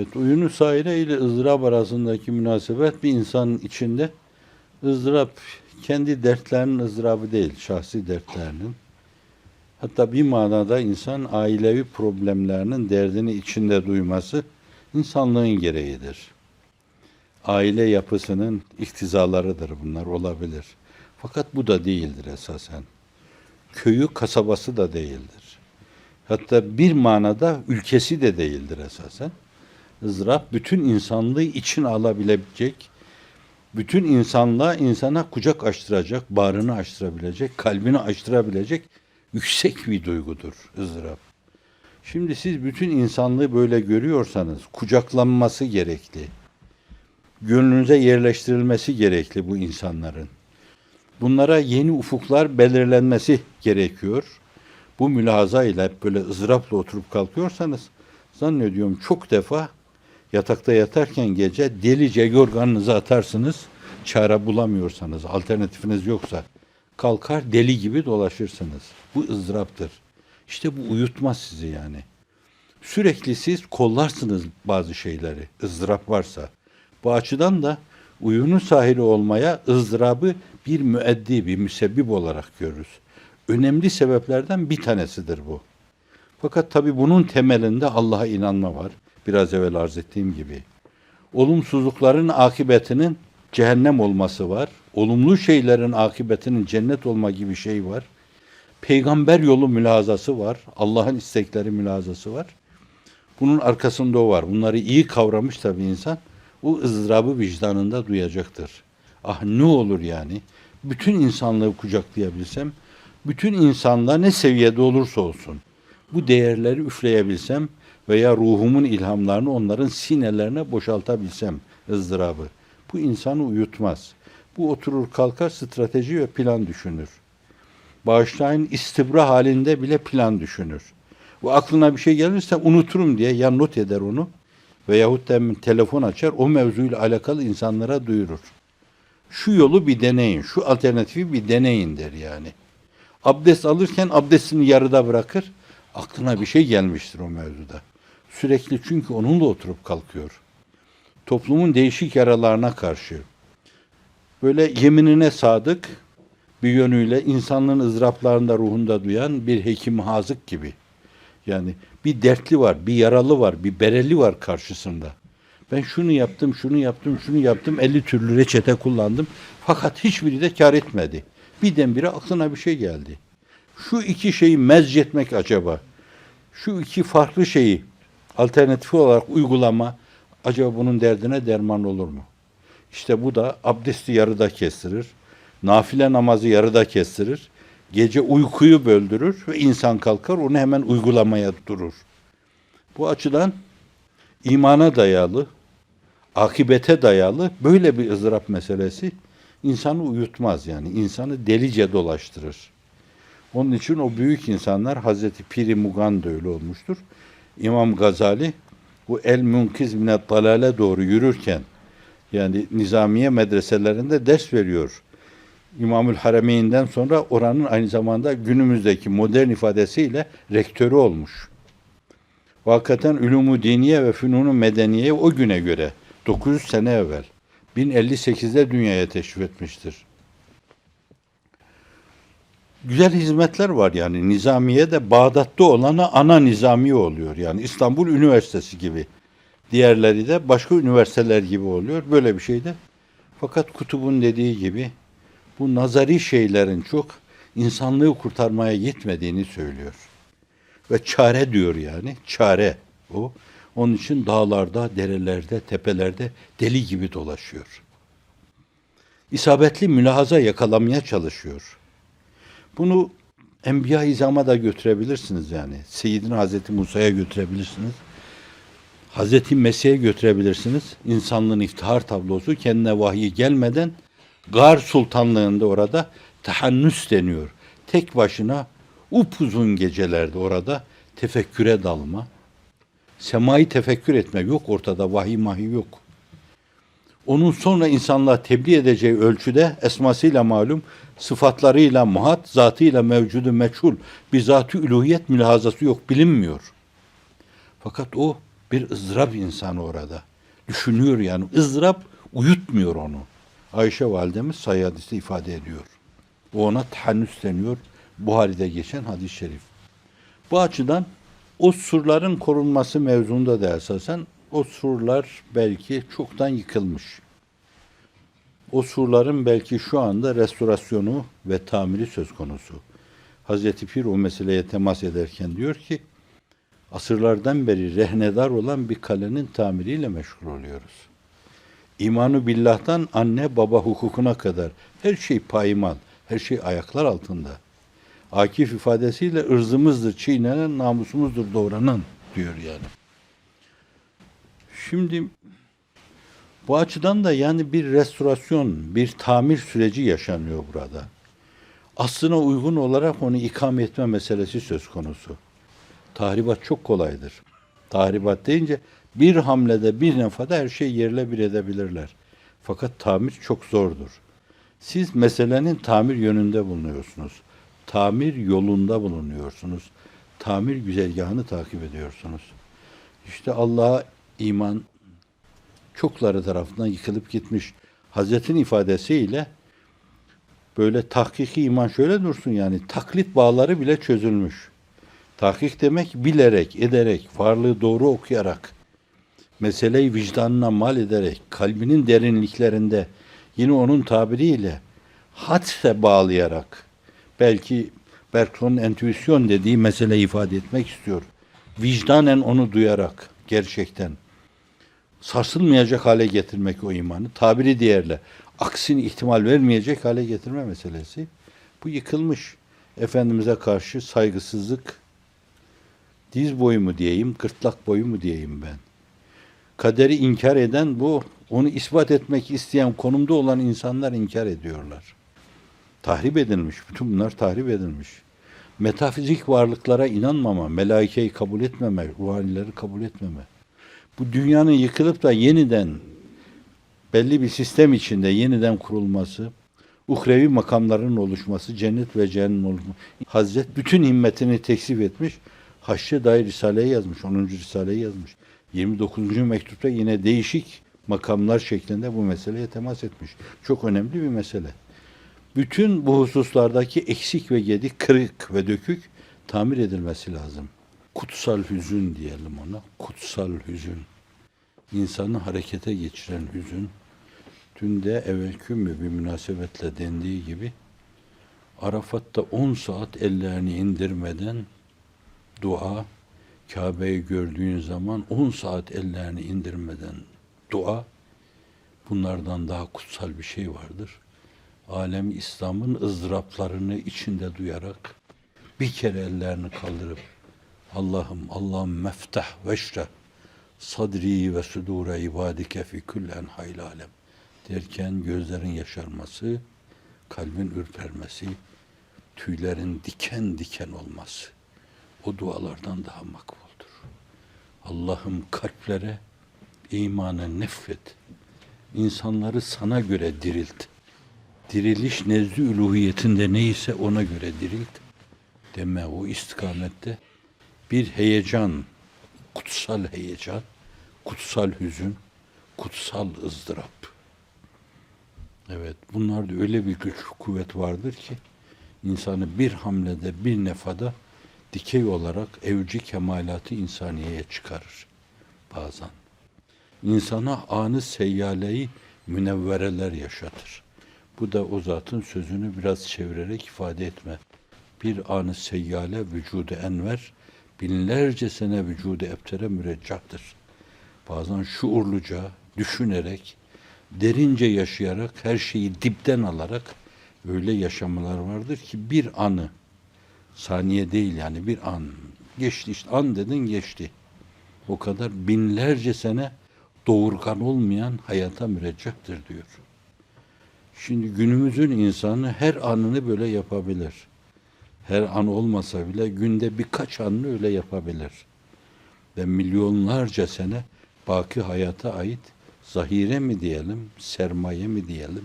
Evet, uyunu saire ile ızdırap arasındaki münasebet bir insanın içinde ızdırap kendi dertlerinin ızdırabı değil, şahsi dertlerinin. Hatta bir manada insan ailevi problemlerinin derdini içinde duyması insanlığın gereğidir. Aile yapısının iktizalarıdır bunlar olabilir. Fakat bu da değildir esasen. Köyü kasabası da değildir. Hatta bir manada ülkesi de değildir esasen ızdırap bütün insanlığı için alabilecek, bütün insanlığa insana kucak açtıracak, bağrını açtırabilecek, kalbini açtırabilecek yüksek bir duygudur ızdırap. Şimdi siz bütün insanlığı böyle görüyorsanız kucaklanması gerekli. Gönlünüze yerleştirilmesi gerekli bu insanların. Bunlara yeni ufuklar belirlenmesi gerekiyor. Bu mülahaza ile böyle ızdırapla oturup kalkıyorsanız zannediyorum çok defa yatakta yatarken gece delice yorganınızı atarsınız. Çare bulamıyorsanız, alternatifiniz yoksa kalkar deli gibi dolaşırsınız. Bu ızdıraptır. İşte bu uyutmaz sizi yani. Sürekli siz kollarsınız bazı şeyleri, ızdırap varsa. Bu açıdan da uyunun sahibi olmaya ızdırabı bir müeddi, bir müsebbip olarak görürüz. Önemli sebeplerden bir tanesidir bu. Fakat tabi bunun temelinde Allah'a inanma var. Biraz evvel arz ettiğim gibi. Olumsuzlukların akıbetinin cehennem olması var. Olumlu şeylerin akıbetinin cennet olma gibi şey var. Peygamber yolu mülazası var. Allah'ın istekleri mülazası var. Bunun arkasında o var. Bunları iyi kavramış tabii insan. O ızdırabı vicdanında duyacaktır. Ah ne olur yani. Bütün insanlığı kucaklayabilsem, bütün insanlığa ne seviyede olursa olsun bu değerleri üfleyebilsem veya ruhumun ilhamlarını onların sinelerine boşaltabilsem ızdırabı. Bu insanı uyutmaz. Bu oturur kalkar strateji ve plan düşünür. Bağışlayın istibra halinde bile plan düşünür. Bu aklına bir şey gelirse unuturum diye ya not eder onu veyahut da telefon açar o mevzuyla alakalı insanlara duyurur. Şu yolu bir deneyin, şu alternatifi bir deneyin der yani. Abdest alırken abdestini yarıda bırakır. Aklına bir şey gelmiştir o mevzuda. Sürekli çünkü onunla oturup kalkıyor. Toplumun değişik yaralarına karşı. Böyle yeminine sadık bir yönüyle insanlığın ızdıraplarında ruhunda duyan bir hekim hazık gibi. Yani bir dertli var, bir yaralı var, bir bereli var karşısında. Ben şunu yaptım, şunu yaptım, şunu yaptım, 50 türlü reçete kullandım. Fakat hiçbiri de kar etmedi. Birdenbire aklına bir şey geldi. Şu iki şeyi mezcetmek acaba, şu iki farklı şeyi alternatif olarak uygulama acaba bunun derdine derman olur mu? İşte bu da abdesti yarıda kestirir. Nafile namazı yarıda kestirir. Gece uykuyu böldürür ve insan kalkar onu hemen uygulamaya durur. Bu açıdan imana dayalı, akibete dayalı böyle bir ızdırap meselesi insanı uyutmaz yani. insanı delice dolaştırır. Onun için o büyük insanlar Hazreti Piri Mugan da öyle olmuştur. İmam Gazali bu El Munkiz Minet Dalale doğru yürürken yani Nizamiye medreselerinde ders veriyor. İmamül Harameyn'den sonra oranın aynı zamanda günümüzdeki modern ifadesiyle rektörü olmuş. Hakikaten Ulumu Diniye ve Fünunu Medeniye o güne göre 900 sene evvel 1058'de dünyaya teşrif etmiştir. Güzel hizmetler var yani. Nizamiye de Bağdat'ta olana ana nizamiye oluyor. Yani İstanbul Üniversitesi gibi. Diğerleri de başka üniversiteler gibi oluyor. Böyle bir şeyde. Fakat Kutub'un dediği gibi bu nazari şeylerin çok insanlığı kurtarmaya yetmediğini söylüyor. Ve çare diyor yani. Çare o. Onun için dağlarda, derelerde, tepelerde deli gibi dolaşıyor. İsabetli mülahaza yakalamaya çalışıyor. Bunu Enbiya izama da götürebilirsiniz yani. Seyyidin Hazreti Musa'ya götürebilirsiniz. Hazreti Mesih'e götürebilirsiniz. İnsanlığın iftihar tablosu kendine vahiy gelmeden Gar Sultanlığında orada tahannüs deniyor. Tek başına upuzun gecelerde orada tefekküre dalma. Semayı tefekkür etme yok ortada vahiy mahi yok. Onun sonra insanlığa tebliğ edeceği ölçüde esmasıyla malum, sıfatlarıyla muhat, zatıyla mevcudu meçhul, bir zatı üluhiyet mülahazası yok, bilinmiyor. Fakat o Bir ızdırap insanı orada. Düşünüyor yani. ızdırap uyutmuyor onu. Ayşe validemiz sayı hadiste ifade ediyor. O ona tahannüs deniyor. Buhari'de geçen hadis-i şerif. Bu açıdan o surların korunması mevzunda da esasen o surlar belki çoktan yıkılmış. O surların belki şu anda restorasyonu ve tamiri söz konusu. Hazreti Pir o meseleye temas ederken diyor ki, asırlardan beri rehnedar olan bir kalenin tamiriyle meşgul oluyoruz. İmanı billah'tan anne baba hukukuna kadar her şey paymal, her şey ayaklar altında. Akif ifadesiyle ırzımızdır çiğnenen, namusumuzdur doğranan diyor yani. Şimdi bu açıdan da yani bir restorasyon, bir tamir süreci yaşanıyor burada. Aslına uygun olarak onu ikame etme meselesi söz konusu. Tahribat çok kolaydır. Tahribat deyince bir hamlede, bir nefada her şey yerle bir edebilirler. Fakat tamir çok zordur. Siz meselenin tamir yönünde bulunuyorsunuz. Tamir yolunda bulunuyorsunuz. Tamir güzergahını takip ediyorsunuz. İşte Allah'a iman çokları tarafından yıkılıp gitmiş. Hazretin ifadesiyle böyle tahkiki iman şöyle dursun yani taklit bağları bile çözülmüş. Tahkik demek bilerek, ederek, varlığı doğru okuyarak, meseleyi vicdanına mal ederek, kalbinin derinliklerinde yine onun tabiriyle hadse bağlayarak, belki Bergson'un entüisyon dediği meseleyi ifade etmek istiyor. Vicdanen onu duyarak gerçekten sarsılmayacak hale getirmek o imanı. Tabiri diğerle aksini ihtimal vermeyecek hale getirme meselesi. Bu yıkılmış. Efendimiz'e karşı saygısızlık diz boyu mu diyeyim, gırtlak boyu mu diyeyim ben. Kaderi inkar eden bu, onu ispat etmek isteyen konumda olan insanlar inkar ediyorlar. Tahrip edilmiş, bütün bunlar tahrip edilmiş. Metafizik varlıklara inanmama, melaikeyi kabul etmeme, ruhanileri kabul etmeme. Bu dünyanın yıkılıp da yeniden belli bir sistem içinde yeniden kurulması, uhrevi makamların oluşması, cennet ve cehennem oluşması. Hazret bütün himmetini teksif etmiş. Haşşe dair Risale'yi yazmış, 10. Risale'yi yazmış. 29. mektupta yine değişik makamlar şeklinde bu meseleye temas etmiş. Çok önemli bir mesele. Bütün bu hususlardaki eksik ve gedik, kırık ve dökük tamir edilmesi lazım. Kutsal hüzün diyelim ona. Kutsal hüzün. İnsanı harekete geçiren hüzün. Dün de evvelkü mü bir münasebetle dendiği gibi Arafat'ta 10 saat ellerini indirmeden dua, Kabe'yi gördüğün zaman 10 saat ellerini indirmeden dua, bunlardan daha kutsal bir şey vardır. Alem İslam'ın ızdıraplarını içinde duyarak bir kere ellerini kaldırıp Allah'ım Allah'ım meftah veşreh sadri ve sudura ibadike fi küllen hayl alem derken gözlerin yaşarması, kalbin ürpermesi, tüylerin diken diken olması o dualardan daha makbuldur. Allah'ım kalplere imanı nefret. İnsanları sana göre dirilt. Diriliş nezd-i üluhiyetinde neyse ona göre dirilt. Deme o istikamette bir heyecan, kutsal heyecan, kutsal hüzün, kutsal ızdırap. Evet, bunlarda öyle bir güç, kuvvet vardır ki insanı bir hamlede, bir nefada dikey olarak evci kemalatı insaniyeye çıkarır bazen. İnsana anı seyyaleyi münevvereler yaşatır. Bu da o zatın sözünü biraz çevirerek ifade etme. Bir anı seyyale vücudu enver, binlerce sene vücudu ebtere müreccahtır. Bazen şuurluca, düşünerek, derince yaşayarak, her şeyi dipten alarak öyle yaşamalar vardır ki bir anı, saniye değil yani bir an, geçti işte an dedin geçti. O kadar binlerce sene doğurgan olmayan hayata müreccaktır diyor. Şimdi günümüzün insanı her anını böyle yapabilir. Her an olmasa bile günde birkaç anını öyle yapabilir. Ve milyonlarca sene baki hayata ait zahire mi diyelim, sermaye mi diyelim,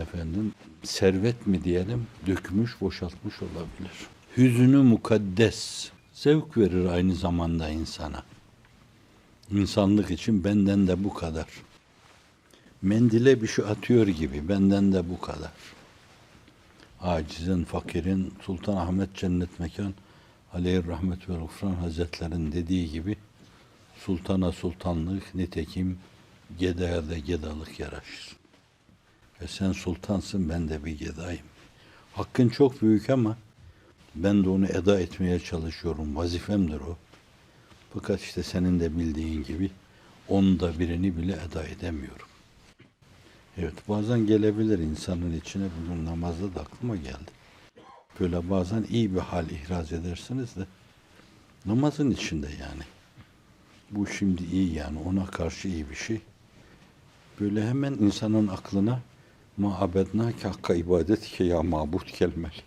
efendim servet mi diyelim, dökmüş, boşaltmış olabilir. Hüzünü mukaddes, zevk verir aynı zamanda insana. İnsanlık için benden de bu kadar. Mendile bir şey atıyor gibi benden de bu kadar. Acizin, fakirin, Sultan Ahmet Cennet Mekan Aleyhi Rahmet ve Gufran Hazretleri'nin dediği gibi sultana sultanlık nitekim gedaya da gedalık yaraşır. Ve sen sultansın ben de bir gedayım. Hakkın çok büyük ama ben de onu eda etmeye çalışıyorum. Vazifemdir o. Fakat işte senin de bildiğin gibi onda birini bile eda edemiyorum. Evet bazen gelebilir insanın içine bugün namazda da aklıma geldi. Böyle bazen iyi bir hal ihraz edersiniz de namazın içinde yani. Bu şimdi iyi yani ona karşı iyi bir şey. Böyle hemen insanın aklına ma abedna ki hakka ibadet ki ya mabut gelmeli.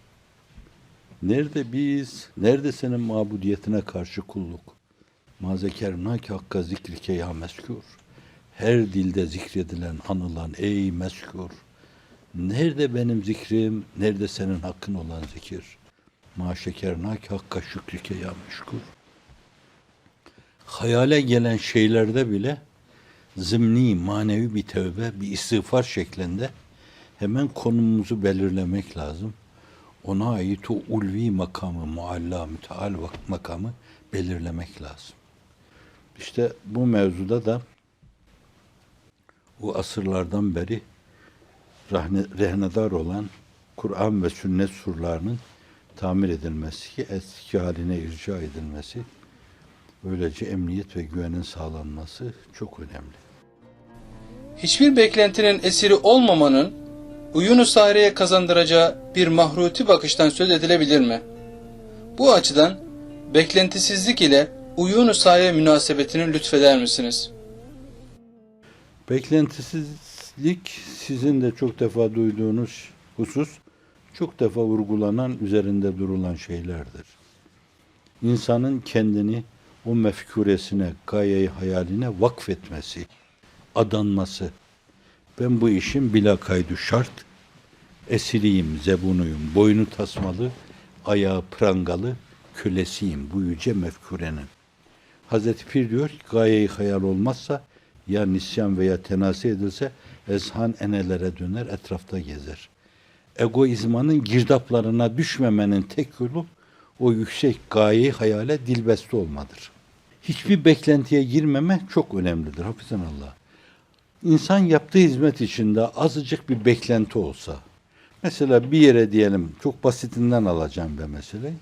Nerede biz, nerede senin mabudiyetine karşı kulluk? Ma zekerna ki hakka zikrike ya meskûr. Her dilde zikredilen, anılan ey meskûr. Nerede benim zikrim, nerede senin hakkın olan zikir? Ma şekerna ki hakka şükrike ya meşkur. Hayale gelen şeylerde bile zımni, manevi bir tövbe, bir istiğfar şeklinde hemen konumumuzu belirlemek lazım. Ona ait o ulvi makamı, mualla, müteal makamı belirlemek lazım. İşte bu mevzuda da o asırlardan beri rahne- rehnedar olan Kur'an ve sünnet surlarının tamir edilmesi, ki eski haline irca edilmesi, böylece emniyet ve güvenin sağlanması çok önemli. Hiçbir beklentinin esiri olmamanın uyunu sahreye kazandıracağı bir mahruti bakıştan söz edilebilir mi? Bu açıdan beklentisizlik ile uyunu sahre münasebetini lütfeder misiniz? Beklentisizlik sizin de çok defa duyduğunuz husus, çok defa vurgulanan, üzerinde durulan şeylerdir. İnsanın kendini o mefkuresine, gayeyi hayaline vakfetmesi, adanması. Ben bu işin bila kaydu şart, esiriyim, zebunuyum, boynu tasmalı, ayağı prangalı, kölesiyim bu yüce mefkurenin. Hazreti Pir diyor ki gayeyi hayal olmazsa ya nisyan veya tenasi edilse ezhan enelere döner etrafta gezer. Egoizmanın girdaplarına düşmemenin tek yolu o yüksek gayeyi hayale dilbeste olmadır. Hiçbir beklentiye girmeme çok önemlidir. Hafizan Allah. İnsan yaptığı hizmet içinde azıcık bir beklenti olsa, mesela bir yere diyelim, çok basitinden alacağım ben meseleyi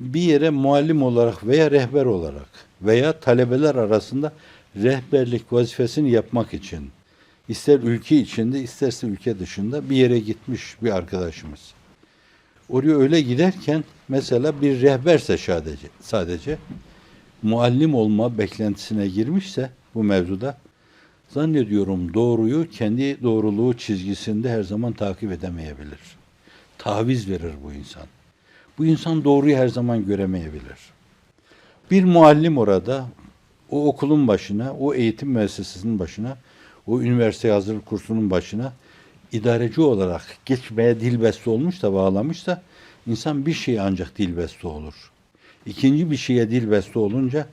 bir yere muallim olarak veya rehber olarak veya talebeler arasında rehberlik vazifesini yapmak için ister ülke içinde isterse ülke dışında bir yere gitmiş bir arkadaşımız. Oraya öyle giderken mesela bir rehberse sadece sadece muallim olma beklentisine girmişse bu mevzuda zannediyorum doğruyu kendi doğruluğu çizgisinde her zaman takip edemeyebilir. Taviz verir bu insan. Bu insan doğruyu her zaman göremeyebilir. Bir muallim orada o okulun başına, o eğitim müessesesinin başına, o üniversite hazırlık kursunun başına idareci olarak geçmeye dilbeste olmuş da bağlamış da insan bir şeye ancak dilbeste olur. İkinci bir şeye dilbeste olunca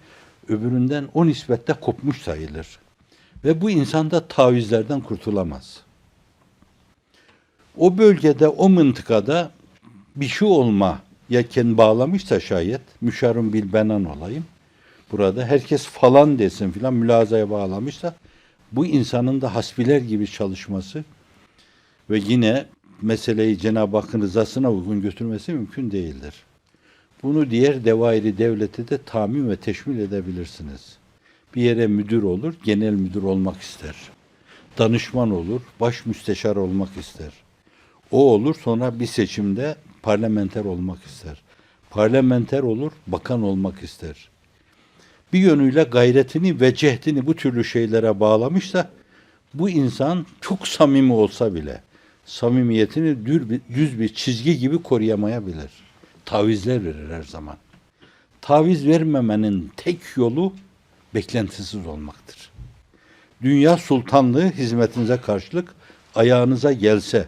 öbüründen o nispette kopmuş sayılır. Ve bu insan da tavizlerden kurtulamaz. O bölgede, o mıntıkada bir şey olma ya kendi bağlamışsa şayet müşarun bil benan olayım. Burada herkes falan desin filan mülazaya bağlamışsa bu insanın da hasbiler gibi çalışması ve yine meseleyi Cenab-ı Hakk'ın rızasına uygun götürmesi mümkün değildir. Bunu diğer devairi devlete de tamim ve teşmil edebilirsiniz. Bir yere müdür olur, genel müdür olmak ister. Danışman olur, baş müsteşar olmak ister. O olur sonra bir seçimde parlamenter olmak ister. Parlamenter olur, bakan olmak ister. Bir yönüyle gayretini ve cehdini bu türlü şeylere bağlamışsa bu insan çok samimi olsa bile samimiyetini düz bir çizgi gibi koruyamayabilir. Tavizler verir her zaman. Taviz vermemenin tek yolu beklentisiz olmaktır. Dünya sultanlığı hizmetinize karşılık ayağınıza gelse,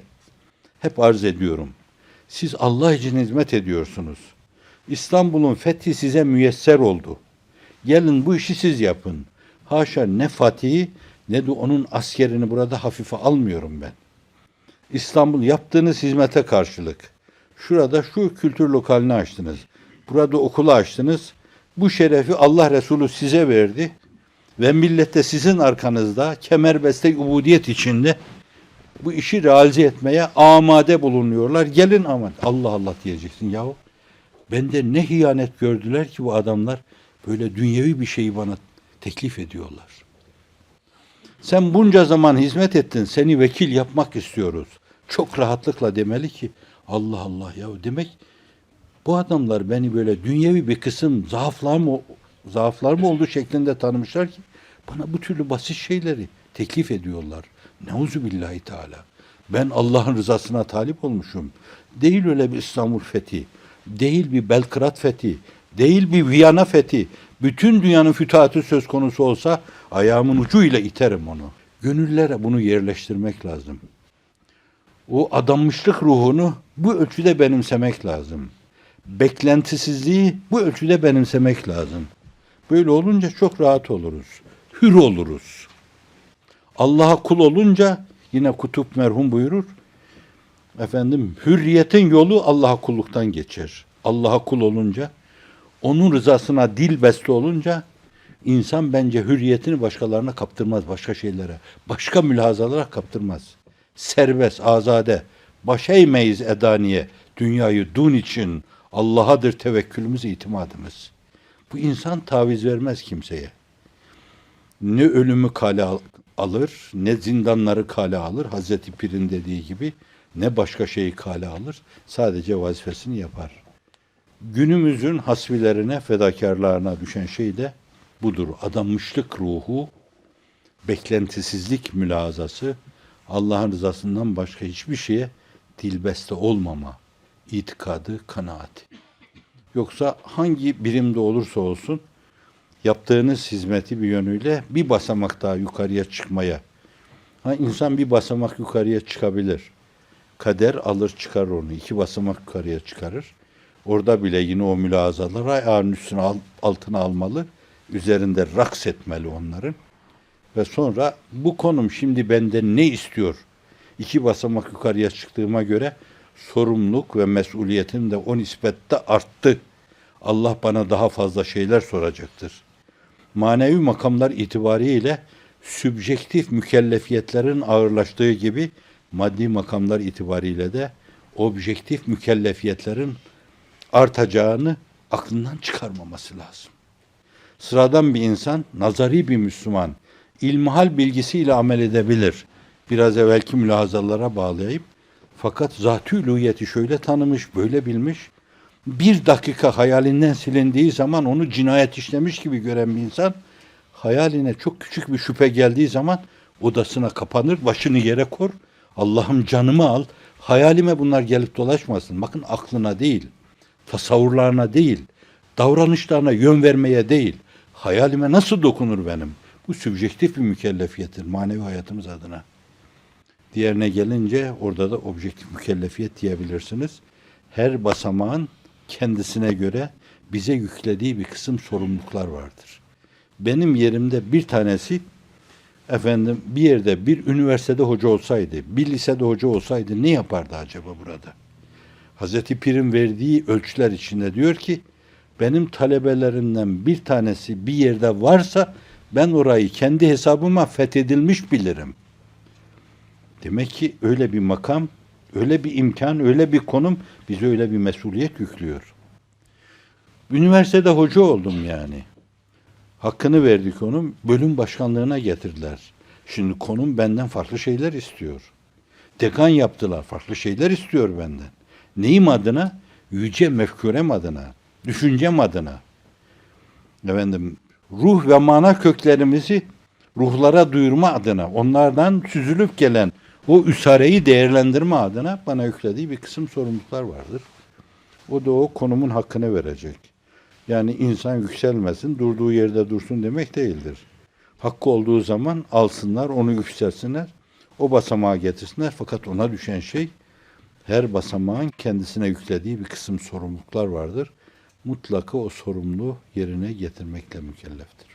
hep arz ediyorum. Siz Allah için hizmet ediyorsunuz. İstanbul'un fethi size müyesser oldu. Gelin bu işi siz yapın. Haşa ne Fatih'i ne de onun askerini burada hafife almıyorum ben. İstanbul yaptığınız hizmete karşılık. Şurada şu kültür lokalini açtınız. Burada okulu açtınız. Bu şerefi Allah Resulü size verdi. Ve millet de sizin arkanızda kemerbeste ubudiyet içinde bu işi realize etmeye amade bulunuyorlar. Gelin aman Allah Allah diyeceksin yahu. Bende ne hiyanet gördüler ki bu adamlar böyle dünyevi bir şeyi bana teklif ediyorlar. Sen bunca zaman hizmet ettin, seni vekil yapmak istiyoruz. Çok rahatlıkla demeli ki Allah Allah ya demek bu adamlar beni böyle dünyevi bir kısım zaaflar mı zaaflar mı olduğu şeklinde tanımışlar ki bana bu türlü basit şeyleri teklif ediyorlar. Neuzu billahi teala. Ben Allah'ın rızasına talip olmuşum. Değil öyle bir İstanbul fethi. Değil bir Belgrad fethi. Değil bir Viyana fethi. Bütün dünyanın fütuhatı söz konusu olsa ayağımın ucuyla iterim onu. Gönüllere bunu yerleştirmek lazım. O adanmışlık ruhunu bu ölçüde benimsemek lazım. Beklentisizliği bu ölçüde benimsemek lazım. Böyle olunca çok rahat oluruz. Hür oluruz. Allah'a kul olunca yine kutup merhum buyurur. Efendim hürriyetin yolu Allah'a kulluktan geçer. Allah'a kul olunca, onun rızasına dil beste olunca insan bence hürriyetini başkalarına kaptırmaz, başka şeylere, başka mülahazalara kaptırmaz. Serbest, azade, baş eğmeyiz edaniye, dünyayı dun için Allah'adır tevekkülümüz, itimadımız. Bu insan taviz vermez kimseye ne ölümü kale al- alır, ne zindanları kale alır. Hazreti Pir'in dediği gibi ne başka şeyi kale alır. Sadece vazifesini yapar. Günümüzün hasbilerine, fedakarlarına düşen şey de budur. Adanmışlık ruhu, beklentisizlik mülazası, Allah'ın rızasından başka hiçbir şeye dilbeste olmama, itikadı, kanaati. Yoksa hangi birimde olursa olsun yaptığınız hizmeti bir yönüyle bir basamak daha yukarıya çıkmaya. Ha, insan bir basamak yukarıya çıkabilir. Kader alır çıkar onu. iki basamak yukarıya çıkarır. Orada bile yine o mülazalar ayağının üstüne al- altına almalı. Üzerinde raks etmeli onların. Ve sonra bu konum şimdi benden ne istiyor? İki basamak yukarıya çıktığıma göre sorumluluk ve mesuliyetim de o nispette arttı. Allah bana daha fazla şeyler soracaktır. Manevi makamlar itibariyle sübjektif mükellefiyetlerin ağırlaştığı gibi maddi makamlar itibariyle de objektif mükellefiyetlerin artacağını aklından çıkarmaması lazım. Sıradan bir insan, nazari bir Müslüman, ilmihal bilgisiyle amel edebilir. Biraz evvelki mülahazalara bağlayayım. Fakat zat-ı uluhiyeti şöyle tanımış, böyle bilmiş. Bir dakika hayalinden silindiği zaman onu cinayet işlemiş gibi gören bir insan, hayaline çok küçük bir şüphe geldiği zaman odasına kapanır, başını yere kor. Allah'ım canımı al, hayalime bunlar gelip dolaşmasın. Bakın aklına değil, tasavvurlarına değil, davranışlarına yön vermeye değil, hayalime nasıl dokunur benim? Bu sübjektif bir mükellefiyettir manevi hayatımız adına. Diğerine gelince orada da objektif mükellefiyet diyebilirsiniz. Her basamağın kendisine göre bize yüklediği bir kısım sorumluluklar vardır. Benim yerimde bir tanesi efendim bir yerde bir üniversitede hoca olsaydı, bir lisede hoca olsaydı ne yapardı acaba burada? Hazreti Pir'in verdiği ölçüler içinde diyor ki benim talebelerimden bir tanesi bir yerde varsa ben orayı kendi hesabıma fethedilmiş bilirim. Demek ki öyle bir makam, öyle bir imkan, öyle bir konum bize öyle bir mesuliyet yüklüyor. Üniversitede hoca oldum yani. Hakkını verdik onun, bölüm başkanlığına getirdiler. Şimdi konum benden farklı şeyler istiyor. Dekan yaptılar, farklı şeyler istiyor benden. Neyim adına? Yüce mefkurem adına, düşüncem adına. Efendim, ruh ve mana köklerimizi ruhlara duyurma adına, onlardan süzülüp gelen o üsareyi değerlendirme adına bana yüklediği bir kısım sorumluluklar vardır. O da o konumun hakkını verecek. Yani insan yükselmesin, durduğu yerde dursun demek değildir. Hakkı olduğu zaman alsınlar, onu yükselsinler, o basamağa getirsinler. Fakat ona düşen şey, her basamağın kendisine yüklediği bir kısım sorumluluklar vardır. Mutlaka o sorumluluğu yerine getirmekle mükelleftir.